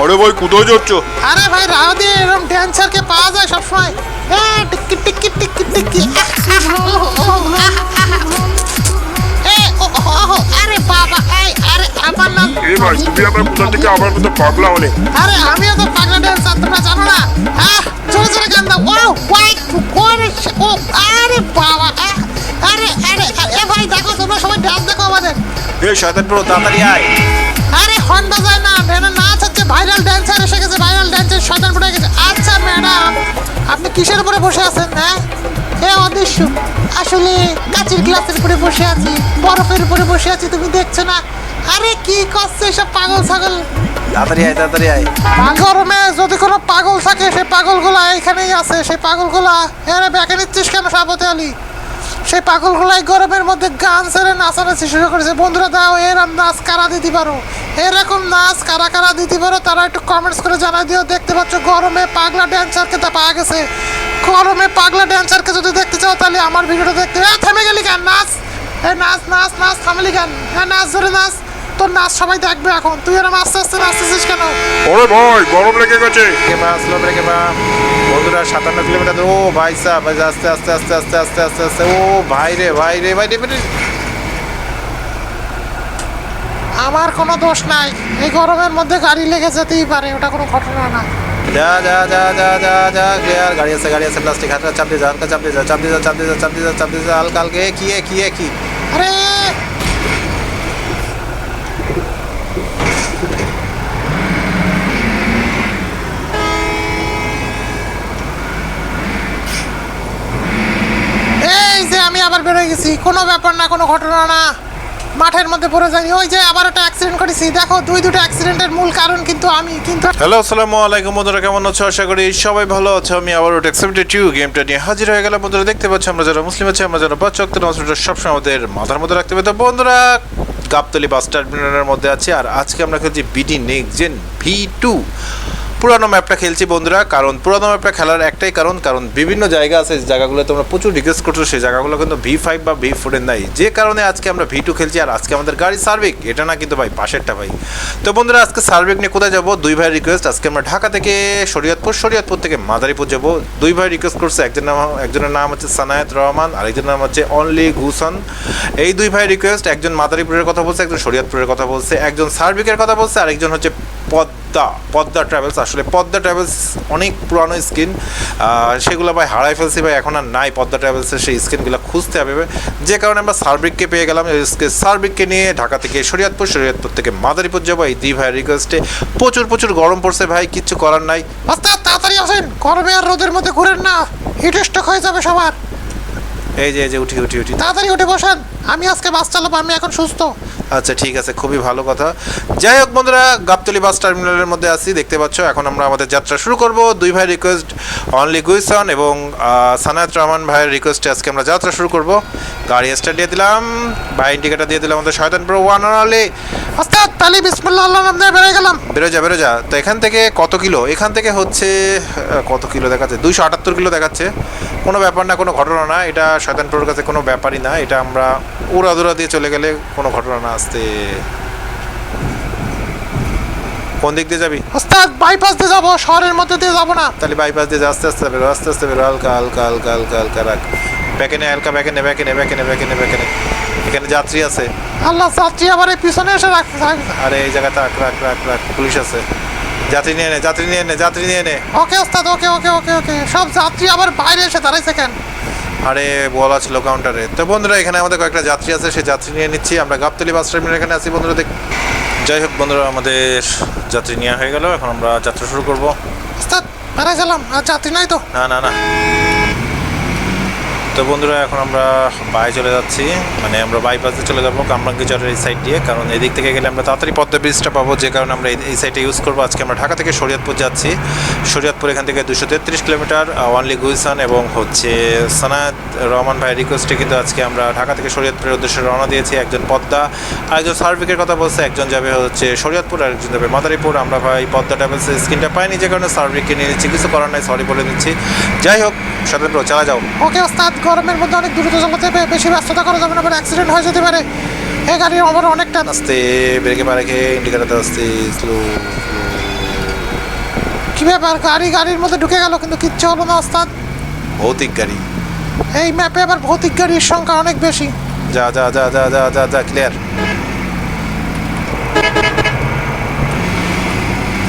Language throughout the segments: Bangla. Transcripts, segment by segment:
আরে ভাই কোথায় যাচ্ছ? আরে ভাই রাও দিয়ে এরকম ড্যান্সারকে পাওয়া যায় সবসময়। টিক্কি এ, ও, ও, ও, আরে বাবা এই আরে আমার নাম এ ভাই তুমি আমার কোথা থেকে আমার মতো পাগলা হলে। আরে আমিও তো পাগলা ড্যান্সার তোমরা জানো না? আহ জোরে জোরে গান দাও। ও ওয়াই কোরে ও আরে বাবা আরে আরে এ ভাই দেখো তোমরা সবাই ডান্স দেখো আমাদের। এ শয়তান প্রো তাড়াতাড়ি আয়। আরে হর্ন বাজায় না এটা নাচ হচ্ছে ভাইরাল ড্যান্সার এসে গেছে ভাইরাল ড্যান্সের শয়তান পড়ে গেছে। আচ্ছা ম্যাডাম আপনি কিসের উপরে বসে আছেন হ্যাঁ? এ অদৃশ্য। আসলে কাচের গ্লাসের উপরে বসে আছি বরফের উপরে বসে আছি তুমি দেখছ না? আরে কি করছে সব পাগল ছাগল? তাড়াতাড়ি আয় তাড়াতাড়ি আয়। গরমে যদি কোনো পাগল থাকে সেই পাগলগুলা এখানেই আছে সেই পাগলগুলা। এরে ব্যাকে নিচ্ছিস কেন সাবতে আলী সেই পাগলগুলাই গরমের মধ্যে গান ছেড়ে নাচানাচি শুরু করেছে। বন্ধুরা দাও এরম নাচ কারা দিতে পারো? এরকম নাচ কারা কারা দিতে পারো তারা একটু কমেন্টস করে জানাই দিও। দেখতে পাচ্ছ গরমে পাগলা ড্যান্সারকে তা পাওয়া গেছে। গরমে পাগলা ড্যান্সারকে যদি দেখতে চাও তাহলে আমার ভিডিওটা দেখতে। থেমে গেলি কেন? নাচ। এ নাচ নাচ নাচ থামলি কেন? হ্যাঁ নাচ ধরে নাচ। তোর নাচ সবাই দেখবে এখন। তুই এরম আস্তে আস্তে নাচতেছিস কেন? ওরে ভাই গরম লেগে গেছে। ব্রেকে পা স্লো ব্রেকে পা। বন্ধুরা সাতান্ন কিলোমিটার ও ভাই সাহ ভাই আস্তে আস্তে আস্তে আস্তে আস্তে আস্তে আস্তে। ও ভাই রে ভাই রে ভাই রে। আমার কোনো দোষ নাই। এই গরমের মধ্যে গাড়ি লেগে যেতেই পারে ওটা কোনো ঘটনা না। যা যা যা যা যা যা ক্লিয়ার গাড়ি আছে গাড়ি আছে প্লাস্টিক হাতটা চাপ দিয়ে যা হালকা চাপ দিয়ে যা চাপ দিয়ে যা চাপ দিয়ে যা চাপ দিয়ে যা চাপ দিয়ে যা হালকা হালকা কি কি কি? আরে এই যে আবার বেরোয় গেছি। কোনো ব্যাপার না, কোনো ঘটনা না। মাঠের মধ্যে পড়ে যাই ওই যে আবার একটা অ্যাক্সিডেন্ট করেছি দেখো, দুই দুটো অ্যাক্সিডেন্টের মূল কারণ কিন্তু আমি, কিন্তু হ্যালো আসসালামু আলাইকুম বন্ধুরা, কেমন আছো? আশা করি সবাই ভালো আছো। আমি আবারও টেক্সিমিটি টিউ গেমটা নিয়ে হাজির হয়ে গেলাম। বন্ধুরা, দেখতে পাচ্ছি, আমরা যারা মুসলিম আছি, আমরা যারা বাচ্চা অক্ত নজরটা সবসময় আমাদের মাথার মধ্যে রাখতে হবে। তো বন্ধুরা, গাবতলি বাস টার্মিনালের মধ্যে আছি। আর আজকে আমরা খেলছি BD next gen V two পুরানো ম্যাপটা খেলছি বন্ধুরা, কারণ পুরানো ম্যাপটা খেলার একটাই কারণ কারণ বিভিন্ন জায়গা আছে, যে জায়গাগুলো তোমরা প্রচুর রিকোয়েস্ট করছ সেই জায়গাগুলো কিন্তু ভি ফাইভ বা ভি ফোরের নাই। যে কারণে আজকে আমরা ভি টু খেলছি, আর আজকে আমাদের গাড়ি সার্ভিক এটা না কিন্তু ভাই, পাশেরটা ভাই। তো বন্ধুরা, আজকে সার্ভিক নিয়ে কোথায় যাব? দুই ভাইয়ের রিকোয়েস্ট আজকে আমরা ঢাকা থেকে শরীয়তপুর শরীয়তপুর থেকে মাদারীপুর যাব। দুই ভাই রিকোয়েস্ট করছে একজন নাম, একজনের নাম হচ্ছে সানায়েত রহমান, আরেকজনের নাম হচ্ছে অনলি ঘুসন এই দুই ভাই রিকোয়েস্ট একজন মাদারীপুরের কথা বলছে, একজন শরীয়তপুরের কথা বলছে, একজন সার্ভিকের কথা বলছে, আরেকজন হচ্ছে পদ্মা পদ্মা ট্রাভেলস আসলে পদ্মা ট্রাভেলস অনেক পুরানো স্কিন সেগুলো ভাই হারাই ফেলছি ভাই এখন আর নাই। পদ্মা ট্রাভেলসের সেই স্কিনগুলো খুঁজতে হবে যে কারণে আমরা সার্বিককে পেয়ে গেলাম সার্বিককে নিয়ে ঢাকা থেকে শরীয়তপুর শরীয়তপুর থেকে মাদারীপুর যাব। এই দুই ভাইয়ের রিকোয়েস্টে প্রচুর প্রচুর গরম পড়ছে ভাই কিচ্ছু করার নাই। তাড়াতাড়ি আসেন। গরমে আর রোদের মধ্যে ঘুরেন না। হিট স্ট্রোক হয়ে যাবে সবার। এই যে এই যে উঠি উঠি উঠি। তাড়াতাড়ি উঠে বসেন। আমি আজকে বাস চালাবো আমি এখন সুস্থ। আচ্ছা ঠিক আছে খুবই ভালো কথা। যাই হোক বন্ধুরা গাবতলি বাস টার্মিনালের মধ্যে আছি দেখতে পাচ্ছ এখন আমরা আমাদের যাত্রা শুরু করব। দুই ভাই রিকোয়েস্ট অনলি গুইসন এবং সানায়াত রহমান ভাইয়ের রিকোয়েস্টে আজকে আমরা যাত্রা শুরু করব। গাড়ি স্টার্ট দিয়ে দিলাম ভাই ইন্ডিকেটার দিয়ে দিলাম আমাদের শয়তান প্রো ওয়ান অনলি ওস্তাদ তালি বিসমিল্লাহ আল্লাহ নাম বেরিয়ে গেলাম। বেরো যা বেরো যা তো এখান থেকে কত কিলো? এখান থেকে হচ্ছে কত কিলো দেখাচ্ছে? দুইশো আটাত্তর কিলো দেখাচ্ছে। কোনো ব্যাপার না কোনো ঘটনা না এটা শয়তান প্রোর কাছে কোনো ব্যাপারই না এটা আমরা উড়াদুরা দিয়ে চলে গেলে কোনো ঘটনা না আসতে। কোন দিক দিয়ে যাবি? ওস্তাদ বাইপাস দিয়ে যাব শহরের মধ্যে দিয়ে যাব না। তাহলে বাইপাস দিয়ে আস্তে আস্তে বেরো আস্তে আস্তে বেরো হালকা হালকা হালকা হালকা হালকা রাখ। ব্যাকে নে হালকা ব্যাকে নে ব্যাকে নে ব্যাকে নে ব্যাকে নে ব্যাকে নে। এখানে যাত্রী আছে। আল্লাহ যাত্রী আবার এই পিছনে এসে রাখ আরে এই জায়গাতে রাখ রাখ রাখ রাখ পুলিশ আছে। যাত্রী নিয়ে নে যাত্রী নিয়ে নে যাত্রী নিয়ে নে। ওকে ওস্তাদ ওকে ওকে ওকে ওকে। সব যাত্রী আবার বাইরে এসে দাঁড়াইছে কেন? আরে বলা ছিল কাউন্টারে তো বন্ধুরা এখানে আমাদের কয়েকটা যাত্রী আছে সেই যাত্রী নিয়ে নিচ্ছি। আমরা গাবতলি বাস টার্মিনাল এখানে আছি বন্ধুরা দেখ যাই হোক বন্ধুরা আমাদের যাত্রী নেওয়া হয়ে গেল। এখন আমরা যাত্রা শুরু করব। বেড়ে গেলাম। আর যাত্রী নাই তো? না না না। তো বন্ধুরা, এখন আমরা বাই চলে যাচ্ছি। মানে আমরা বাইপাসে চলে যাব কামরাঙ্গিচরের এই সাইড দিয়ে। কারণ এদিক থেকে গেলে আমরা তাড়াতাড়ি পদ্মা ব্রিজটা পাবো, যে কারণে আমরা এই- সাইডে ইউজ করব। আজকে আমরা ঢাকা থেকে শরীয়তপুর যাচ্ছি। শরীয়তপুর এখান থেকে দুশো তেত্রিশ কিলোমিটার ওয়ানলি গুইসান এবং হচ্ছে সানাত রহমান ভাইয়ের রিকোয়েস্টে কিন্তু আজকে আমরা ঢাকা থেকে শরীয়তপুরের উদ্দেশ্যে রওনা দিয়েছি একজন পদ্মা। আরেকজন সার্ভিকের কথা বলছে, একজন যাবে হচ্ছে শরীয়তপুর আর একজন যাবে মাদারীপুর। আমরা ভাই পদ্মা ট্রাভেলসের স্ক্রিনটা পাইনি, যে কারণে সার্ভিককে নিয়ে নিচ্ছি কিছু করার নাই সরি বলে দিচ্ছি। যাই হোক স্বতন্ত্র চালা যাও। ওকে ওস্তাদ গরমের মধ্যে অনেক দ্রুত চালাতে বেশি ব্যস্ততা করা যাবে না আবার অ্যাক্সিডেন্ট হয়ে যেতে পারে। এই গাড়ির আবার অনেকটা আস্তে ব্রেকে পা রেখে ইন্ডিকেটার আস্তে স্লো কি ব্যাপার? গাড়ি গাড়ির মধ্যে ঢুকে গেল কিন্তু কিচ্ছু হলো না ওস্তাদ। ভৌতিক গাড়ি। এই ম্যাপে আবার ভৌতিক গাড়ির সংখ্যা অনেক বেশি। যা যা যা যা যা যা যা ক্লিয়ার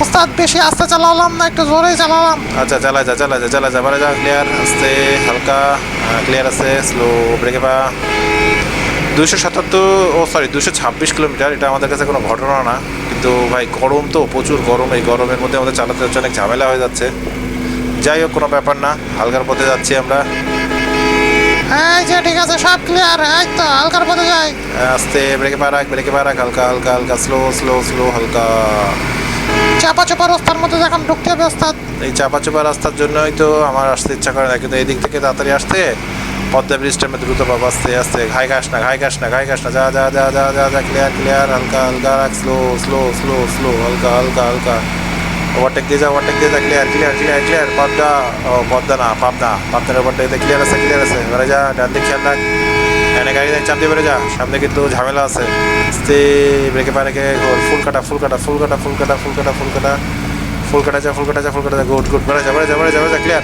ওস্তাদ বেশি আস্তে চালালাম না একটু জোরেই চালালাম। আচ্ছা চালা যা চালা যা চালা যা বারে যা ক্লিয়ার আস্তে হালকা ক্লিয়ার আছে স্লো ব্রেকে পা দুশো সাতাত্তর ও সরি দুশো ছাব্বিশ কিলোমিটার এটা আমাদের কাছে কোনো ঘটনা না। কিন্তু ভাই গরম তো প্রচুর গরম এই গরমের মধ্যে আমাদের চালাতে হচ্ছে অনেক ঝামেলা হয়ে যাচ্ছে। যাই হোক কোনো ব্যাপার না হালকার পথে যাচ্ছি আমরা। এই যে ঠিক আছে সব ক্লিয়ার এই তো হালকার পথে যাই। আস্তে ব্রেকে পা রাখ ব্রেকে পা রাখ হালকা হালকা হালকা স্লো স্লো স্লো হালকা। চাপা চাপা রাস্তার মধ্যে যখন ঢুকতে হবে ওস্তাদ এই চাপা চাপা রাস্তার জন্যই তো আমার আসতে ইচ্ছা করে না, কিন্তু এই দিক থেকে তাড়াতাড়ি আসতে পদ্মা ব্রিজটা আমি দ্রুত পাবো আস্তে আস্তে, ঘাই গাছ না, ঘাই গাছ না, ঘাই গাছ না, যা যা যা যা যা যা ক্লিয়ার ক্লিয়ার হালকা হালকা, রাখ স্লো স্লো স্লো স্লো হালকা হালকা হালকা। ওভারটেক দিয়ে যা ওভারটেক দিয়ে যা clear clear clear clear Padma, ও, পদ্মা না, পাবনা, পাবনার ওভারটেক ক্লিয়ার আছে ক্লিয়ার আছে। এবারে যা, ডান দিক খেয়াল রাখ। এনে গাড়ি দেখ চাপ দিয়ে বেড়ে যা। সামনে কিন্তু ঝামেলা আছে। আস্তে ব্রেকে পা রেখে ফুল কাটা ফুল কাটা ফুল কাটা ফুল কাটা ফুল কাটা ফুল কাটা। ফুল কাটা যা ফুল কাটা যা ফুল কাটা যা। গুড গুড বেড়ে যা বেড়ে যা বেড়ে যা বেড়ে যা ক্লিয়ার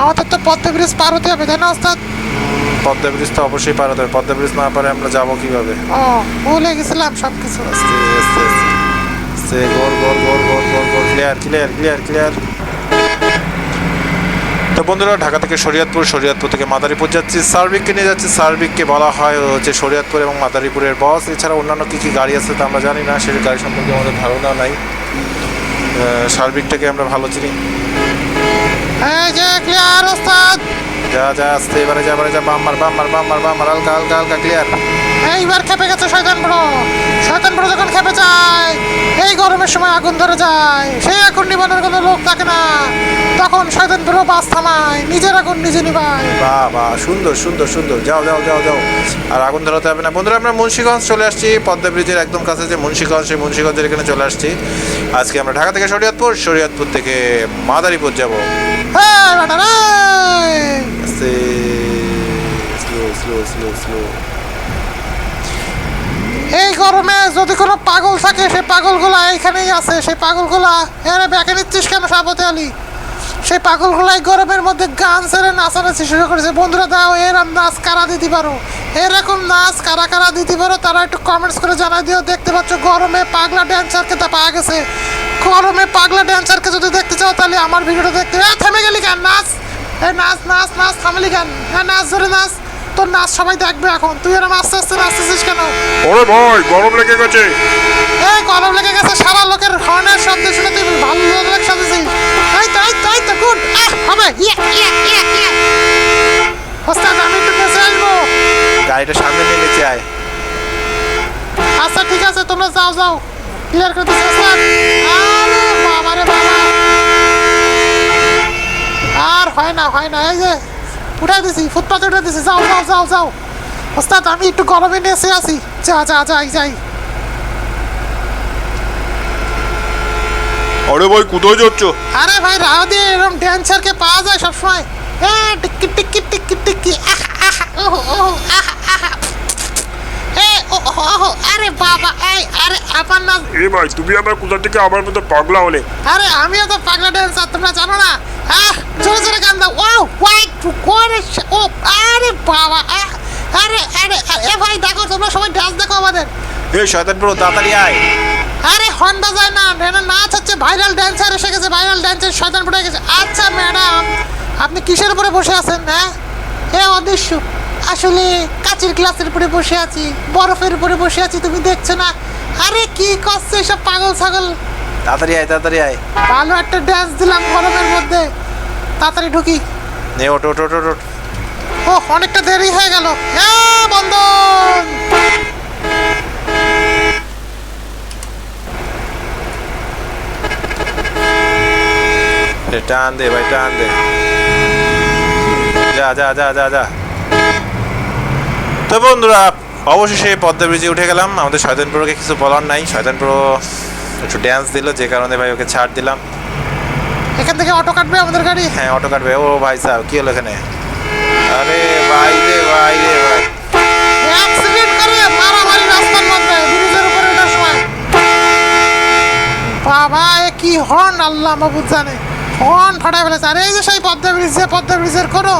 আমাদের তো পদ্মা ব্রিজ পার হতে হবে তাই না ওস্তাদ? পদ্মা ব্রিজ তো অবশ্যই পার হতে হবে। পদ্মা ব্রিজ না পারে আমরা যাব কীভাবে? ও ভুলে গেছিলাম সব কিছু আস্তে আস্তে আস্তে গোল গোল গোল গোল গোল গোল ক্লিয়ার ক্লিয়ার ক্লিয়ার ক্লিয়ার তো বন্ধুরা ঢাকা থেকে শরীয়তপুর শরীয়তপুর থেকে মাদারীপুর যাচ্ছি। সার্বিককে নিয়ে যাচ্ছি। সার্বিককে বলা হয় হচ্ছে শরীয়তপুর এবং মাদারীপুরের বস এছাড়া অন্যান্য কী কী গাড়ি আছে তা আমরা জানি না। সেই গাড়ি সম্পর্কে আমাদের ধারণা নাই। সার্বিকটাকে আমরা ভালো চিনি। যে যা যা আসতে এবারে যা এবারে যা বাম্মার বাম্মার বাম্মার বাম্মার হালকা হালকা হালকা ক্লিয়ার এইবার খেপে গেছে শয়তান বড়। শয়তান বড় যখন খেপে যায় এই গরমের সময় আগুন ধরে যায় সেই আগুন নিবানোর কোনো লোক থাকে না। তখন শয়তান বড় বাস থামায় নিজের আগুন নিজে নিবায়। বাহ বাহ সুন্দর সুন্দর সুন্দর। যাও যাও যাও যাও। আর আগুন ধরাতে হবে না। বন্ধুরা আমরা মুন্সিগঞ্জ চলে আসছি পদ্মা ব্রিজের একদম কাছে যে মুন্সিগঞ্জ সেই মুন্সিগঞ্জের এখানে চলে আসছি। আজকে আমরা ঢাকা থেকে শরীয়তপুর শরীয়তপুর থেকে মাদারীপুর যাব। হ্যাঁ স্লো স্লো স্লো স্লো এই গরমে যদি কোনো পাগল থাকে সেই পাগলগুলা এইখানেই আছে সেই পাগলগুলা এরে ব্যাকে নিচ্ছিস কেন সাবতে আলী? সেই পাগলগুলা এই গরমের মধ্যে গান ছেড়ে নাচানাচি শুরু করেছে। বন্ধুরা, দাও এরম নাচ কারা দিতে পারো? এরকম নাচ কারা কারা দিতে পারো? তারা একটু কমেন্টস করে জানাই দিও। দেখতে পাচ্ছ, গরমে পাগলা ড্যান্সারকে তা পাওয়া গেছে। গরমে পাগলা ড্যান্সারকে যদি দেখতে চাও, তাহলে আমার ভিডিওটা দেখতে থেমে গেলি কেন? নাচ। এ, নাচ নাচ নাচ, থামলি কেন? হ্যাঁ নাচ ধরে নাচ। তোর নাচ সবাই দেখবে এখন। তুই এরম আস্তে আস্তে নাচতেছিস কেন? ওরে ভাই গরম লেগে গেছে। এই গরম লেগে গেছে সারা লোকের হর্নের শব্দ শুনে তুই ভালো লোক সাজেছিস। এই তো এই তো গুড। হবে। ইয়া ইয়া ইয়া ইয়া। ওস্তাদ আমি একটু নেচে আসব। গাড়িটা সামনে নিয়ে নিচে আয়। আচ্ছা ঠিক আছে তোমরা যাও যাও। ক্লিয়ার করে দিচ্ছি ওস্তাদ। আরে বাবা রে বাবা। আর হয় না হয় না এই যে। উঠাই দিছি ফুটপাতে উঠে দিছি যাও যাও যাও যাও। ওস্তাদ আমি একটু গরমে নেসে আছি। যা যা যাই যাই। আরে ভাই কোথায় যাচ্ছ? আরে ভাই দিয়ে এরকম ড্যান্সারকে পাওয়া যায় সবসময়। হ্যাঁ টিকি টিকি টিকি টিকি আহ আহ ওহ ওহ আহ আহ ও আরে বাবা এই আরে আমার না এ ভাই তুমি আবার কোথা থেকে আমার মতো পাগলা হলে। আরে আমিও তো পাগলা ড্যান্সার তোমরা জানো না? আহ জোরে জোরে গান দাও। ও ওয়াই করে ও আরে বাবা আহ আরে আরে আরে, এ ভাই দেখো তোমরা সবাই ডান্স দেখো আমাদের। এই শয়তান পুরো তাড়াতাড়ি আয়। আরে হর্ন বাজায় না এটা নাচ হচ্ছে ভাইরাল ড্যান্সার এসে গেছে ভাইরাল ড্যান্সার শয়তান পড়ে গেছে। আচ্ছা ম্যাডাম আপনি কিসের উপরে বসে আছেন হ্যাঁ? এ অদৃশ্য। আসলে কাচের গ্লাসের উপরে বসে আছি বরফের উপরে বসে আছি তুমি দেখছ না? আরে কি করছে এসব পাগল ছাগল? তাড়াতাড়ি আয় তাড়াতাড়ি আয়। ভালো একটা ড্যান্স দিলাম গরমের মধ্যে। তাড়াতাড়ি ঢুকি। নে ওট ওট ওট ওট, ও অনেকটা দেরি হয়ে গেল। হ্যাঁ বন্ধন। টান দে ভাই টান দে। যা যা যা যা যা। তো বন্ধুরা অবশেষে পদ্মা ব্রিজে উঠে গেলাম। আমাদের শয়তানপুরকে কিছু বলার নাই। শয়তানপুর একটু ড্যান্স দিল যে কারণে ভাই ওকে ছাড় দিলাম। এখান থেকে অটো কাটবে আমাদের গাড়ি? হ্যাঁ অটো কাটবে। ও ভাই সাহেব কি হলো এখানে? আরে ভাই রে ভাই রে ভাই। অ্যাক্সিডেন্ট করে মারামারি রাস্তার মধ্যে ব্রিজের উপরে ওঠার সময়। বাবা এ কি হর্ন আল্লাহ মাবুদ জানে। হর্ন ফাটাই ফেলেছে। আরে এই যে সেই পদ্মা ব্রিজ যে পদ্মা ব্রিজের কোনো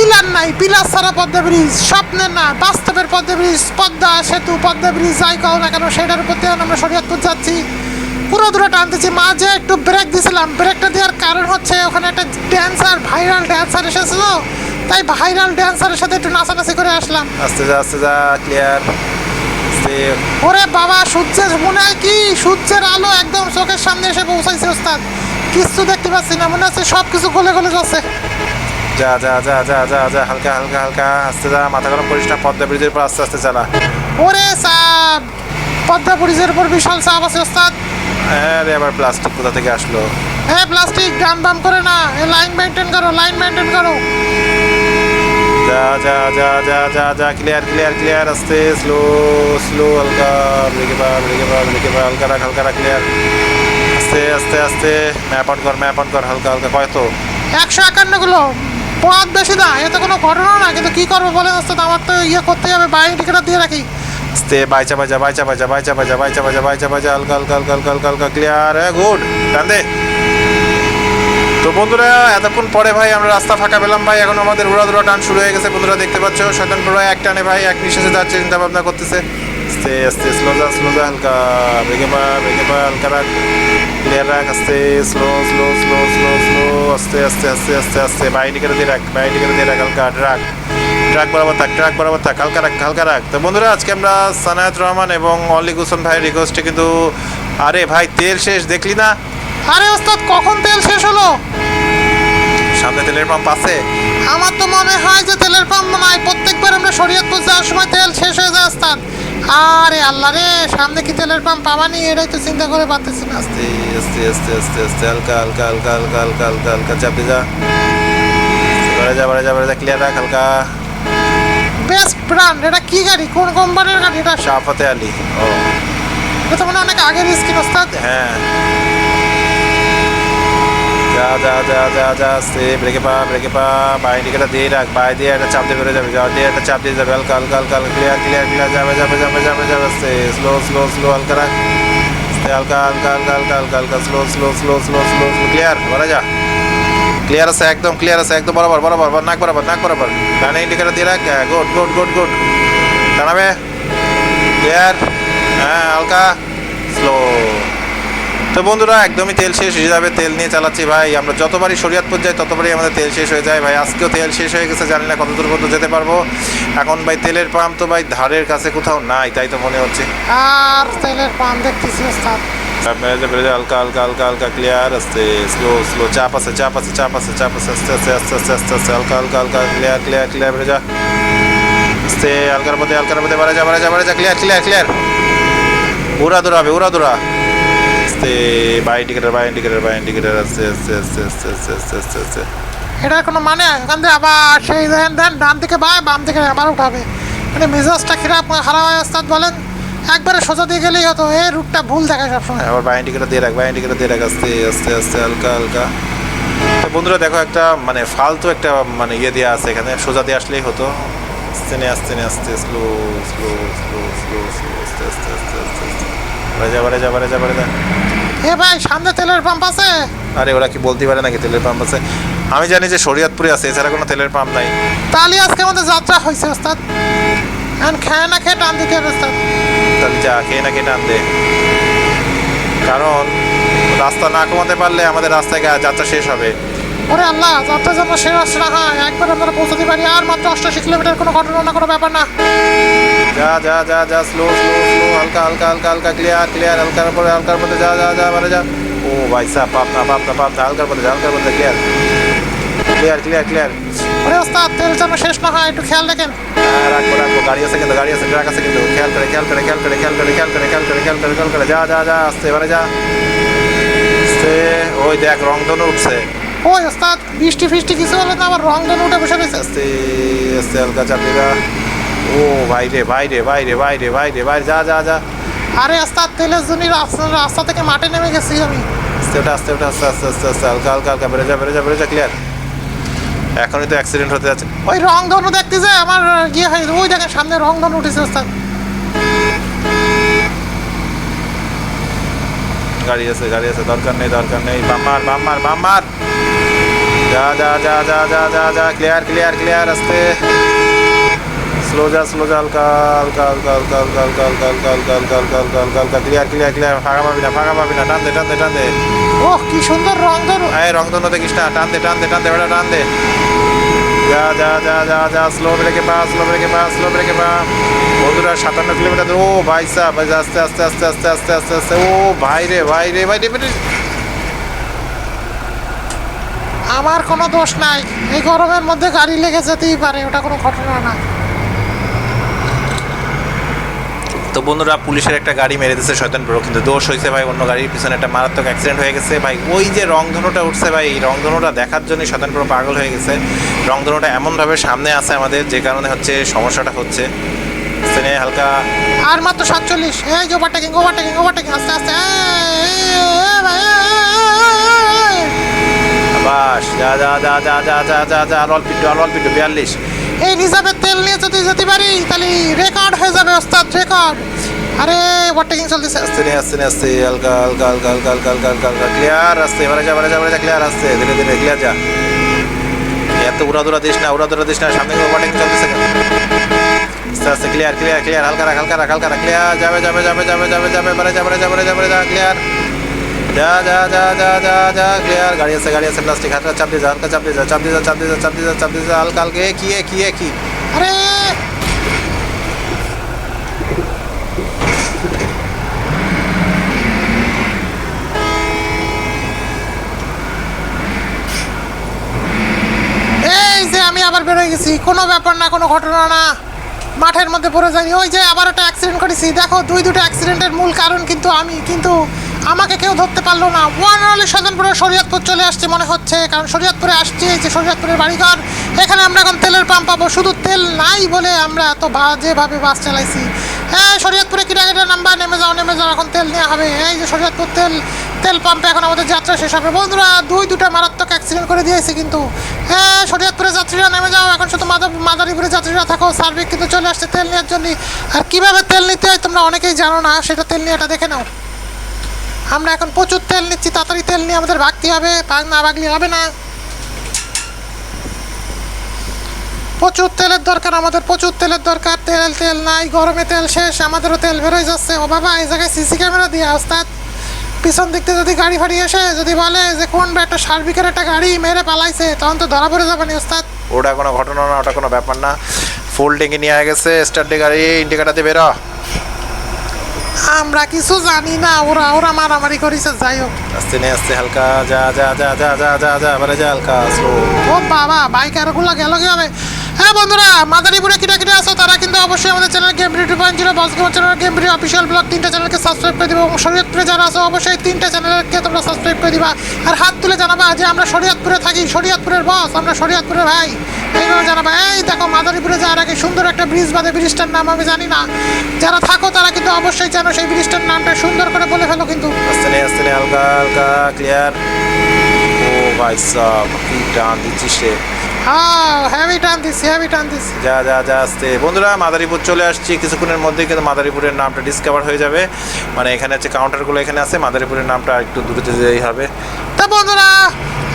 পিলার নাই পিলার ছাড়া পদ্মা ব্রিজ স্বপ্নের না বাস্তবের পদ্মা ব্রিজ পদ্মা সেতু পদ্মা ব্রিজ যাই কও না কেন সেটার উপর দিয়ে আমরা শরীয়তপুর যাচ্ছি। পুরো দূরে টানতেছি মাঝে একটু ব্রেক দিছিলাম। ব্রেকটা দেওয়ার কারণ হচ্ছে ওখানে একটা ড্যান্সার ভাইরাল ড্যান্সার এসেছিল। তাই ভাইরাল ড্যান্সারের সাথে একটু নাচানাচি করে আসলাম। আস্তে যা আস্তে যা ক্লিয়ার ওরে বাবা সূর্যের মনে হয় কি? সূর্যের আলো একদম চোখের সামনে এসে পৌঁছাইছে ওস্তাদ। কিছু দেখতে পাচ্ছি না মনে হচ্ছে সব কিছু গলে গলে যাচ্ছে। যা যা যা যা যা যা হালকা হালকা হালকা আস্তে যা মাথা গরম করিস না পদ্মা ব্রিজের উপর আস্তে আস্তে চালা ওরে সাপ পদ্মা ব্রিজের উপর বিশাল চাপ আছে ওস্তাদ আরে আবার প্লাস্টিক কোথা থেকে আসলো হ্যাঁ প্লাস্টিক ডাম বাম করে না লাইন মেনটেন করো লাইন মেনটেন করো যা যা যা যা যা যা ক্লিয়ার ক্লিয়ার ক্লিয়ার আস্তে স্লো স্লো হালকা ব্রেকে পা ব্রেকে পা ব্রেকে পা হালকা রাখ হালকা রাখ ক্লিয়ার আস্তে আস্তে আস্তে ম্যাপ অন কর ম্যাপ অন কর হালকা হালকা কয় তো একশো একান্ন পথ বেশি না, এতে কোনো ঘটনা না কিন্তু কি করব বলেন ওস্তাদ? আমার তো ইয়ে করতে হবে বাইরে টিকিটটা দিয়ে রাখি। আস্তে বাইচা বাজা বাইচা বাজা বাইচা বাজা বাইচা বাজা বাইচা বাজা, হালকা হালকা হালকা হালকা হালকা হালকা ক্লিয়ার হ্যাঁ গুড টান দে। তো বন্ধুরা, এতক্ষণ পরে ভাই আমরা রাস্তা ফাঁকা পেলাম ভাই, এখন আমাদের উড়াদুরা টান শুরু হয়ে গেছে, বন্ধুরা দেখতে পাচ্ছ শয়তান পুরো এক টানে ভাই, এক নিঃশ্বাসে যাচ্ছে চিন্তা ভাবনা করতেছে। আস্তে আস্তে স্লো যা স্লো যা হালকা ব্রেকে পা ব্রেকে পা হালকা রাখ। ক্লিয়ার রাখ আস্তে slow slow slow slow slow আস্তে আস্তে আস্তে আস্তে আস্তে। বাইরে করে দিয়ে রাখ বাইরে করে দিয়ে রাখ হালকা রাখ। ট্রাক বরাবর থাক ট্রাক বরাবর থাক হালকা রাখ হালকা রাখ। তো বন্ধুরা আজকে আমরা সানায়াত রহমান এবং অলি হোসেন ভাইয়ের রিকোয়েস্টে কিন্তু আরে ভাই তেল শেষ দেখলি না? আরে ওস্তাদ কখন তেল শেষ হলো? সামনে তেলের পাম্প আছে। আমার তো মনে হয় যে তেলের পাম্প নাই প্রত্যেকবার আমরা শরীয়তপুর যাওয়ার সময় তেল শেষ হয়ে যায় ওস্তাদ আরে আল্লাহ রে সামনে কি তেলের পাম্প? পাবানি এটাই তো চিন্তা করে পারতেছি না। আস্তে আস্তে আস্তে আস্তে আস্তে হালকা হালকা হালকা হালকা হালকা হালকা হালকা চাপে যা। বাড়ে যা বাড়ে যা বাড়ে যা ক্লিয়ার রাখ হালকা। বেস্ট ব্র্যান্ড এটা কি গাড়ি? কোন কোম্পানির গাড়ি? এটা শাফতে আলী। ও। এটা তো মনে অনেক আগের স্কিন ওস্তাদ। হ্যাঁ। যা যা যা যা যা আস্তে ব্রেকে পা ব্রেকে পা বাইরে দিকে দিয়ে রাখ বাইরে দিয়ে একটা চাপ দিয়ে বেরো যাবে যা দিয়ে একটা চাপ দিয়ে যাবে হালকা হালকা হালকা ক্লিয়ার ক্লিয়ার ক্লিয়ার যাবে যাবে যাবে যাবে যাবে আস্তে স্লো স্লো স্লো হালকা রাখ আস্তে হালকা হালকা হালকা হালকা হালকা হালকা slow slow slow slow slow slow clear বলা যা ক্লিয়ার আছে একদম ক্লিয়ার আছে একদম বরাবর বরাবর নাক বরাবর নাক বরাবর ডানে ইন্ডিকেটার দিয়ে রাখ গুড গুড গুড গুড টানাবে ক্লিয়ার হ্যাঁ হালকা স্লো তো বন্ধুরা একদমই তেল শেষ হয়ে যাবে। তেল নিয়ে চালাচ্ছি ভাই। আমরা যতবারই শরীয়তপুর যাই ততবারই আমাদের তেল শেষ হয়ে যায়। ভাই আজকেও তেল শেষ হয়ে গেছে। জানি না কত দূর পর্যন্ত যেতে পারব। এখন ভাই তেলের পাম্প তো ভাই ধারের কাছে কোথাও নাই তাই তো মনে হচ্ছে। আর তেলের পাম্প দেখতেছি হালকা হালকা হালকা হালকা ক্লিয়ার আস্তে স্লো স্লো চাপ আছে চাপ আছে চাপ আছে চাপ আছে আস্তে আস্তে আস্তে আস্তে আস্তে আস্তে হালকা হালকা হালকা ক্লিয়ার ক্লিয়ার ক্লিয়ার বেড়ে যা। আস্তে হালকার মধ্যে হালকার মধ্যে বাড়ে যা বাড়ে যা বাড়ে যা ক্লিয়ার ক্লিয়ার ক্লিয়ার উড়া দৌড়াবে উড়া দৌড়া। আস্তে by indicator by indicator by indicator আস্তে আস্তে আস্তে আস্তে আস্তে আস্তে আস্তে আস্তে এটার কোনো মানে ওখান থেকে আবার সেই দেন দেন ডান দিকে বাই বাম দিকে আবার উঠাবে মানে মেজাজটা খারাপ খারাপ হয় ওস্তাদ বলেন একবারে সোজা দিয়ে গেলেই হতো এই রুটটা ভুল দেখায় সবসময় আবার বাই ইন্ডিকেটার দিয়ে রাখ বাই ইন্ডিকেটার দিয়ে রাখ আস্তে আস্তে আস্তে হালকা হালকা তো বন্ধুরা দেখো একটা মানে ফালতু একটা মানে ইয়ে দেওয়া আছে এখানে সোজা দিয়ে আসলেই হতো আস্তে নে আস্তে নে আস্তে slow slow slow slow slow আস্তে আস্তে আস্তে আস্তে আস্তে বাড়ে যা বাড়ে যা বাড়ে যা বাড়ে যা এ ভাই সামনে তেলের পাম্প আছে। আরে ওরা কি বলতে পারে নাকি তেলের পাম্প আছে? আমি জানি যে শরীয়তপুরে আছে এছাড়া কোনো তেলের পাম্প নাই। তাহলে আজকে আমাদের যাত্রা হয়েছে ওস্তাদ। এখন খেয়ে না খেয়ে টান দিতে হবে ওস্তাদ। তাহলে যা খেয়ে না খেয়ে টান দে। কারণ রাস্তা না কমাতে পারলে আমাদের রাস্তায় যাত্রা শেষ হবে। ওরে আল্লাহ যাত্রা যেন শেষ হয়। একবার আমরা পৌঁছাতে পারি। আর মাত্র অষ্টাশি কিলোমিটার কোনো ঘটনা না কোনো ব্যাপার না। যা যা যা যা স্লো স্লো স্লো হালকা হালকা হালকা হালকা ক্লিয়ার ক্লিয়ার হালকার পরে হালকার মধ্যে যা যা যা বারে যা। ও ভাই সাহ পাপ না পাপ না পাপ না হালকার যা হালকার মধ্যে ক্লিয়ার ক্লিয়ার ক্লিয়ার ক্লিয়ার ওরে ওস্তাদ তেল যেন শেষ না হয় একটু খেয়াল রাখেন। রাখব রাখব গাড়ি আছে কিন্তু গাড়ি আছে ট্রাক আছে কিন্তু। খেয়াল করে খেয়াল করে খেয়াল করে খেয়াল করে খেয়াল করে খেয়াল করে খেয়াল করে খেয়াল করে যা যা যা আস্তে এবারে যা। আস্তে ওই দেখ রংধনু উঠছে। ওই ওস্তাদ বৃষ্টি ফিষ্টি কিছু হলে না আবার রং ধনু উঠে বসে রয়েছে। আস্তে আস্তে হালকা চাপে যা ও ভাই রে ভাই রে ভাই রে ভাই রে ভাই রে ভাই যা যা যা। আরে ওস্তাদ তেলের জন্য রাস্তা রাস্তা থেকে মাঠে নেমে গেছি আমি। আস্তে ওটা আস্তে ওটা আস্তে আস্তে আস্তে আস্তে হালকা হালকা হালকা বেড়ে যা বেড়ে যা বেড়ে যা ক্লিয়ার এখনই তো অ্যাক্সিডেন্ট হতে যাচ্ছে। ওই রং ধনু দেখতে যে আমার ইয়ে হয় ওই দেখেন সামনে রং ধনু উঠেছে ওস্তাদ। গাড়ি আছে গাড়ি আছে দরকার নেই দরকার নেই। বাম্মার বাম্মার বাম্মার। যা যা যা যা যা যা যা ক্লিয়ার ক্লিয়ার ক্লিয়ার আসতে স্লো যা স্লো যা হালকা হালকা হালকা হালকা হালকা হালকা হালকা হালকা হালকা হালকা হালকা হালকা হালকা ক্লিয়ার ক্লিয়ার ক্লিয়ার ফাঁকা পাবি না ফাঁকা পাবি না টান দে টান দে টান দে ওহ কি সুন্দর রং ধরু এই রংধনু দেখিস না টান দে টান দে টান দে বেটা টান দে যা যা যা যা যা স্লো ব্রেকে পা স্লো ব্রেকে পা স্লো ব্রেকে পা বন্ধুরা সাতান্ন কিলোমিটার ও ভাই সাহ ভাই আস্তে আস্তে আস্তে আস্তে আস্তে আস্তে আস্তে ও ভাই রে ভাই রে ভাই রে ভাই রে। আমার কোনো দোষ নাই এই গরমের মধ্যে গাড়ি লেগে যেতেই পারে ওটা কোনো ঘটনা না তো বন্ধুরা পুলিশের একটা গাড়ি মেরে দিয়েছে শয়তান বড় কিন্তু দোষ হয়েছে ভাই অন্য গাড়ির পিছনে একটা মারাত্মক অ্যাক্সিডেন্ট হয়ে গেছে ভাই ওই যে রংধনুটা উঠছে ভাই এই রংধনুটা দেখার জন্য শয়তান বড় পাগল হয়ে গেছে রংধনুটা এমনভাবে সামনে আছে আমাদের যে কারণে হচ্ছে সমস্যাটা হচ্ছে স্থানে হালকা আর মাত্র সাতচল্লিশ এই যে ওভারটেকিং ওভারটেকিং ওভারটেকিং আস্তে আস্তে এই, এই, এই, ভাই, এই, এই, এই, এই। বাস যা যা যা যা যা যা যা যা আর অল্প একটু আর অল্প একটু বিয়াল্লিশ এই রিজার্ভের তেল নিয়ে যদি যেতে পারি তাহলে রেকর্ড হয়ে যাবে ওস্তাদ রেকর্ড আরে ওভারটেকিং চলতেছে আস্তে নিয়ে আস্তে নিয়ে আস্তে হালকা হালকা হালকা হালকা হালকা হালকা হালকা হালকা ক্লিয়ার আসতে এবারে যা এবারে যা এবারে যা ক্লিয়ার আসতে ধীরে ধীরে ক্লিয়ার যা এত উড়া দুরা দিস না উড়া দুরা দিস না সামনে ওভারটেকিং চলতেছে আস্তে আস্তে ক্লিয়ার ক্লিয়ার ক্লিয়ার হালকা রাখ হালকা রাখ হালকা রাখ ক্লিয়ার যাবে যাবে যাবে যাবে যাবে যাবে এবারে যাবে যাবে যাবে যা ক্লিয়ার যা যা যা যা যা যা ক্লিয়ার গাড়ি আছে গাড়ি আছে প্লাস্টিক হালকা চাপ দিয়ে যা হালকা চাপ দিয়ে যা, চাপ দিয়ে যা, চাপ দিয়ে যা, চাপ দিয়ে যা, চাপ দিয়ে যা, হালকা হালকা কি, এ কি এ কি? আরে! আমি আবার বেরোয় গেছি। কোনো ব্যাপার না, কোনো ঘটনা না। মাঠের মধ্যে পড়ে যায়নি। ওই যে আবার একটা অ্যাক্সিডেন্ট করেছি দেখো, দুই দুটো অ্যাক্সিডেন্টের মূল কারণ কিন্তু আমি, কিন্তু আমাকে কেউ ধরতে পারল না। ওয়ান অনলি স্বজনপুরে শরীয়তপুর চলে আসছে, মনে হচ্ছে। কারণ শরীয়তপুরে আসছি, যে শরীয়তপুরের বাড়িঘর, এখানে আমরা এখন তেলের পাম্প পাবো। শুধু তেল নাই বলে আমরা এত বাজেভাবে বাস চালাইছি। হ্যাঁ শরীয়তপুরে কিনাকেটার নাম্বার, নেমে যাও নেমে যাও, এখন তেল নেওয়া হবে। এই যে শরীয়তপুর তেল তেল পাম্পে এখন আমাদের যাত্রা শেষ হবে। বন্ধুরা, দুই দুটো মারাত্মক অ্যাক্সিডেন্ট করে দিয়েছি কিন্তু। হ্যাঁ শরীয়তপুরে যাত্রীরা নেমে যাও, এখন শুধু মাদা মাদারীপুরে যাত্রীরা থাকো সার্ভিক কিন্তু চলে আসছে তেল নেওয়ার জন্য। আর কীভাবে তেল নিতে হয় তোমরা অনেকেই জানো না, সেটা তেল নিয়ে এটা দেখে নাও। আমরা এখন প্রচুর তেল নিচ্ছি, তাড়াতাড়ি তেল নিয়ে আমাদের ভাগতে হবে, ভাগ না ভাগলে হবে না। প্রচুর তেলের দরকার, আমাদের প্রচুর তেলের দরকার, তেল তেল নাই, গরমে তেল শেষ, আমাদেরও তেল বেরোয় যাচ্ছে। ও বাবা, এই জায়গায় সিসি ক্যামেরা দিয়ে ওস্তাদ পিছন দিক থেকে যদি গাড়ি ফাড়ি এসে, যদি বলে যে কোন একটা সার্বিকের একটা গাড়ি মেরে পালাইছে, তখন তো ধরা পড়ে যাবে ওস্তাদ। ওটা কোনো ঘটনা না, ওটা কোনো ব্যাপার না। ফুল ট্যাঙ্কি নিয়ে গেছে, স্টার্টে গাড়ি ইন্ডিকেটারতে বেরো। আমরা কিছু জানি না ওরা ওরা মারামারি করেছে যাই হোক। আস্তে নে আস্তে হালকা যা যা যা যা যা যা যা এবারে যা হালকা স্লো ও বাবা বাইক আরগুলো গেল কি হবে হ্যাঁ বন্ধুরা, মাদারীপুরে কিটা কিটা আছো তারা কিন্তু অবশ্যই আমাদের channel game video two point zero boss game channel game video official blog তিনটা চ্যানেলকে সাবস্ক্রাইব করে দিবে এবং শরীয়তপুরে যারা আছো অবশ্যই তিনটা চ্যানেলকে তোমরা সাবস্ক্রাইব করে দিবা। আর হাত তুলে জানাবা যে আমরা শরীয়তপুরে থাকি, শরীয়তপুরের বস আমরা শরীয়তপুরের ভাই। এইভাবে জানাবা, এই দেখো, মাদারীপুরে যাওয়ার আগে সুন্দর একটা ব্রিজ বাদে ব্রিজটার নাম আমি জানি না। যারা থাকো তারা কিন্তু অবশ্যই জানো সেই ব্রিজটার নামটা সুন্দর করে বলে ফেলো কিন্তু। হালকা হালকা ক্লিয়ার ও ভাই কি দিচ্ছিস রে। হ্যাঁ যা যা যা আসতে বন্ধুরা মাদারীপুর চলে আসছি। কিছুক্ষণের মধ্যে কিন্তু মাদারীপুরের নামটা ডিসকভার হয়ে যাবে। মানে এখানে হচ্ছে কাউন্টারগুলো এখানে আছে মাদারীপুরের নামটা একটু দূরে যেতেই হবে। তা বন্ধুরা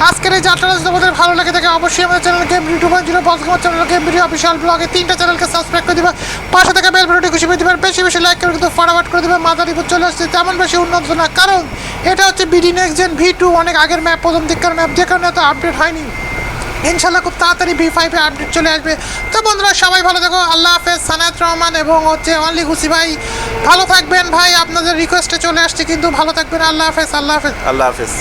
আজকের এই যাত্রাটা যদি তোমাদের ভালো লাগে থাকে অবশ্যই আমাদের channel game YouTube zero boss gamer channel game video official ব্লগে তিনটা চ্যানেলকে সাবস্ক্রাইব করে দিবা। পাশে থেকে বেল ভিডিওটি খুশি পেয়ে দিবেন বেশি বেশি লাইক করে কিন্তু ফটাফট করে দিবে। মাদারীপুর চলে আসছে তেমন বেশি উন্নত না। কারণ এটা হচ্ছে BD next gen V two অনেক আগের ম্যাপ প্রথম দিককার ম্যাপ যে কারণে এত আপডেট হয়নি। ইনশাল্লাহ খুব তাড়াতাড়ি বি ফাইভে আপডেট চলে আসবে। তো বন্ধুরা, সবাই ভালো থাকো। আল্লাহ হাফেজ, সানায়াত রহমান এবং হচ্ছে অনলি হুসি ভাই। ভালো থাকবেন ভাই, আপনাদের রিকোয়েস্টে চলে আসছে, কিন্তু ভালো থাকবেন। আল্লাহ হাফেজ আল্লাহ হাফেজ। আল্লাহ হাফেজ।